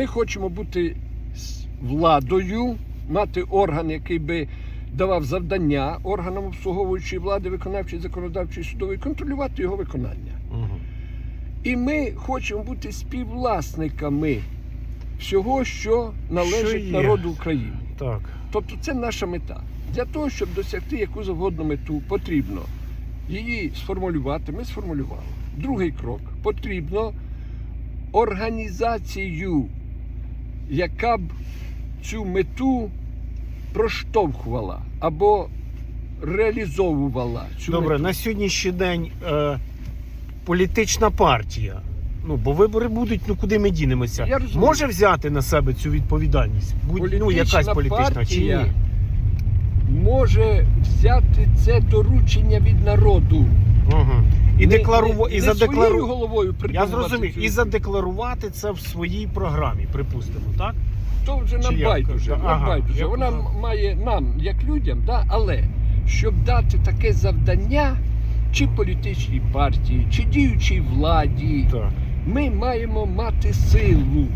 Ми хочемо бути владою, мати орган, який би давав завдання органам обслуговуючої влади, виконавчої, законодавчої, судової, контролювати його виконання. Угу. І ми хочемо бути співвласниками всього, що належить Що народу України. Так. Тобто це наша мета. Для того, щоб досягти яку завгодно мету, потрібно її сформулювати. Ми сформулювали. Другий крок потрібно організацію, яка б цю мету проштовхувала або реалізовувала. Цю Добре, мету. на сьогоднішній день е, політична партія. Ну, бо вибори будуть, ну куди ми дінемося? Я. Може взяти на себе цю відповідальність? Будь, ну, якась політична чи ні? може взяти це доручення від народу. Угу. І, Не- декларував не, і не своєю головою Я придумувати зрозумів. цю І задекларувати це в своїй програмі, припустимо, так? То вже нам як? байдуже. Нам Ага, байдуже. я Вона понял. має нам, як людям, да? але щоб дати таке завдання, чи політичній партії, чи діючій владі, Так. ми маємо мати силу.